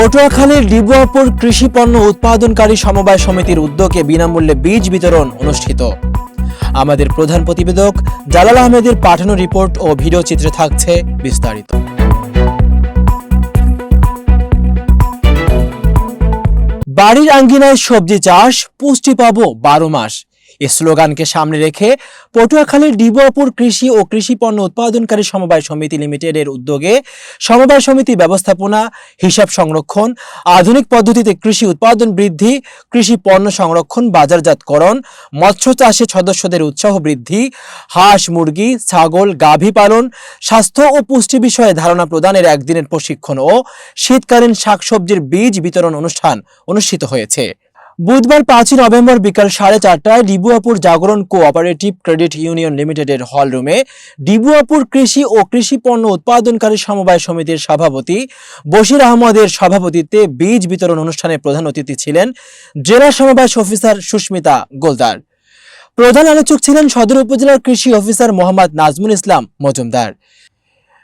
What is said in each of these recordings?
পটুয়াখালীর ডিবুয়াপুর কৃষি পণ্য উৎপাদনকারী সমবায় সমিতির উদ্যোগে বিনামূল্যে বীজ বিতরণ অনুষ্ঠিত। আমাদের প্রধান প্রতিবেদক জালাল আহমেদের পাঠানো রিপোর্ট ও ভিডিও চিত্রে থাকছে বিস্তারিত। বাড়ির আঙ্গিনায় সবজি চাষ পুষ্টি পাবো বারো মাস। স্লোগানকে সামনে রেখে পটুয়াখালীর ডিবুয়াপুর কৃষি ও কৃষি পণ্য উৎপাদনকারী সমবায় সমিতি লিমিটেডের উদ্যোগে সমবায় সমিতি ব্যবস্থাপনা, হিসাব সংরক্ষণ, আধুনিক পদ্ধতিতে কৃষি উৎপাদন বৃদ্ধি, কৃষি পণ্য সংরক্ষণ, বাজারজাতকরণ, মৎস্য চাষে সদস্যদের উৎসাহ বৃদ্ধি, হাঁস, মুরগি, ছাগল, গাভী পালন, স্বাস্থ্য ও পুষ্টি বিষয়ে ধারণা প্রদানের একদিনের প্রশিক্ষণ ও শীতকালীন শাকসবজির বীজ বিতরণ অনুষ্ঠান অনুষ্ঠিত হয়েছে। বুধবার পাঁচই নভেম্বর বিকাল সাড়ে চারটায় ডিবুয়াপুর জাগরণ কোঅপারেটিভ ক্রেডিট ইউনিয়ন লিমিটেডের হল রুমে ডিবুয়াপুর কৃষি ও কৃষি পণ্য উৎপাদনকারী সমবায় সমিতির সভাপতি বশির আহমদের সভাপতিত্বে বীজ বিতরণ অনুষ্ঠানে প্রধান অতিথি ছিলেন জেলা সমবায় অফিসার সুস্মিতা গোলদার। প্রধান আলোচক ছিলেন সদর উপজেলার কৃষি অফিসার মোহাম্মদ নাজমুল ইসলাম মজুমদার।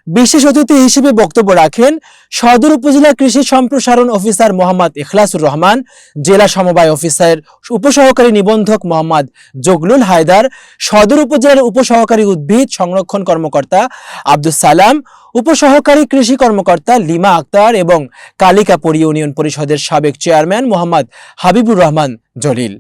বিশেষ অতিথি হিসেবে বক্তব্য রাখেন সদর উপজেলা কৃষি সম্প্রসারণ অফিসার মোহাম্মদ ইখলাসুর রহমান, জেলা সমবায় অফিসার উপসহকারী নিবন্ধক মোহাম্মদ জগলুল হায়দার, সদর উপজেলার উপসহকারী উদ্ভিদ সংরক্ষণ কর্মকর্তা আব্দুল সালাম, উপসহকারী কৃষি কর্মকর্তা লিমা আক্তার এবং কালিকাপুর ইউনিয়ন পরিষদের সাবেক চেয়ারম্যান মোহাম্মদ হাবিবুর রহমান জলিল।